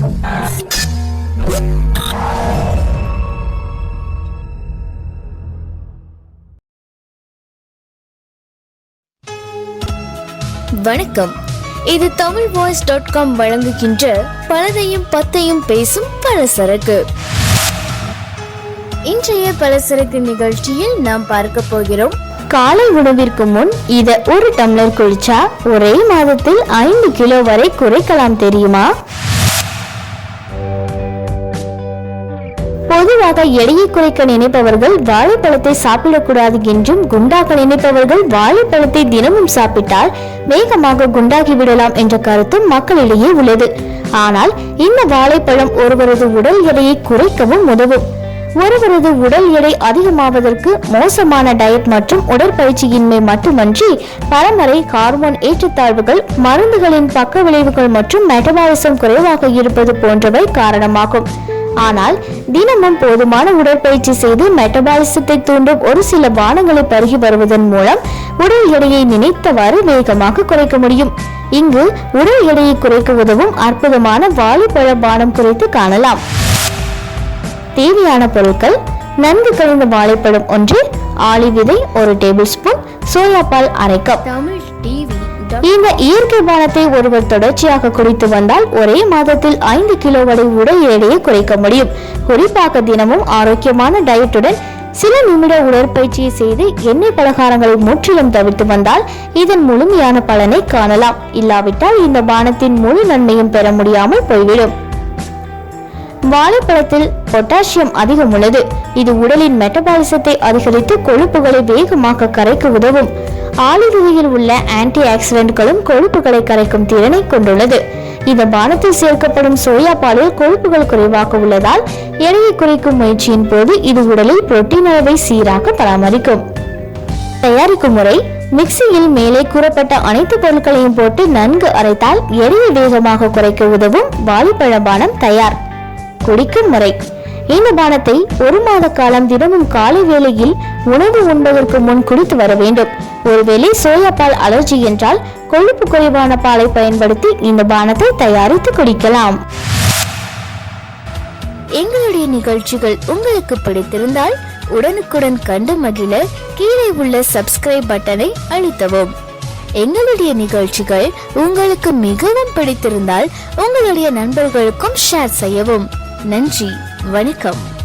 வணக்கம். இது Tamil voice dot com வழங்குகின்ற பலதையும் பத்தையும் பேசும் பலசரக்கு. இன்றைய பலசரக்கு நிகழ்ச்சியில் நாம் பார்க்க போகிறோம். காலை உணவிற்கு முன் இத ஒரு டம்ளர் குளிச்சா ஒரே மாதத்தில் ஐந்து கிலோ வரை குறைக்கலாம் தெரியுமா? பொதுவாக எடையை குறைக்க நினைப்பவர்கள் வாழைப்பழத்தை சாப்பிடக்கூடாது என்றும் குண்டாக்க நினைப்பவர்கள் வாழைப்பழத்தை தினமும் சாப்பிட்டால் வேகமாக குண்டாகி விடலாம் என்ற கருத்தும் மக்களிடையே உள்ளது. ஆனால் இந்த வாழைப்பழம் ஒருவரது உடல் எடையை குறைக்கவும் உதவும். ஒருவரது உடல் எடை அதிகமாவதற்கு மோசமான டயட் மற்றும் உடற்பயிற்சியின்மை மட்டுமன்றி பரம்பரை ஹார்மோன் ஏற்றத்தாழ்வுகள் மருந்துகளின் பக்க விளைவுகள் மற்றும் மெட்டபாலிசம் குறைவாக இருப்பது போன்றவை காரணமாகும். ஆனால் தினமும் போதுமான உடற்பயிற்சி செய்து மெட்டபாலிசத்தை தூண்டும் ஒரு சில பானங்களை பருகி வருவதன் மூலம் உடல் எடையை நினைத்தவாறு வேகமாக குறைக்க முடியும். இங்கு உடல் எடையை குறைக்க உதவும் அற்புதமான வாழைப்பழ பானம் குறித்து காணலாம். தேவையான பொருட்கள் நன்கு கழிந்த வாழைப்பழம் ஒன்று ஆளி விதை ஒரு டேபிள் ஸ்பூன் சோயா பால் அரை கப் தமிழ் டிவி இந்த இயற்கை பானத்தை ஒருவர் தொடர்ச்சியாக குடித்து வந்தால் ஒரே மாதத்தில் ஐந்து கிலோ வரை உடல் எடையை குறைக்க முடியும். குறிப்பாக தினமும் ஆரோக்கியமான டயட்டுடன் சில நிமிட உடற்பயிற்சியை செய்து எண்ணெய் பலகாரங்களை முற்றிலும் தவிர்த்து வந்தால் இதன் முழுமையான பலனை காணலாம். இல்லாவிட்டால் இந்த பானத்தின் முழு நன்மையும் பெற முடியாமல் போய்விடும். வாழைப்பழத்தில் பொட்டாசியம் அதிகம் உள்ளது. இது உடலின் மெட்டபாலிசத்தை அதிகரித்து கொழுப்புகளை வேகமாக கரைக்க உதவும். ஆலிவிதையில் உள்ள ஆன்டி ஆக்சிடென்ட்களும் கொழுப்புகளை கரைக்கும் திறனை கொண்டுள்ளது. இந்த பானத்தில் சேர்க்கப்படும் சோயா பாலில் கொழுப்புகள் குறைவாக உள்ளதால் எடையை குறைக்கும் முயற்சியின் போது இது உடலில் புரோட்டீன் அளவை சீராக பராமரிக்கும். தயாரிக்கும் முறை மிக்சியில் மேலே கூறப்பட்ட அனைத்து பொருட்களையும் போட்டு நன்கு அரைத்தால் எடையை வேகமாக குறைக்க உதவும் வாழைப்பழ பானம் தயார். குடிக்கும் முறை இந்த பானத்தை ஒரு மாத காலம் தினமும் காலை வேளையில் உணவு உண்பதற்கு முன் குடித்து வர வேண்டும். ஒருவேளை சோயா பால் அலர்ஜி என்றால் கொழுப்பு குறைவான பாலை பயன்படுத்தி இந்த பானத்தை தயாரித்து குடிக்கலாம். எங்களுடைய நிகழ்ச்சிகள் உங்களுக்கு பிடித்திருந்தால் உடனுக்குடன் கண்டு மகிழ கீழே உள்ள சப்ஸ்கிரைப் பட்டனை அழுத்தவும். எங்களுடைய நிகழ்ச்சிகள் உங்களுக்கு மிகவும் பிடித்திருந்தால் உங்களுடைய நண்பர்களுக்கும் ஷேர் செய்யவும். நன்றி வணக்கம்.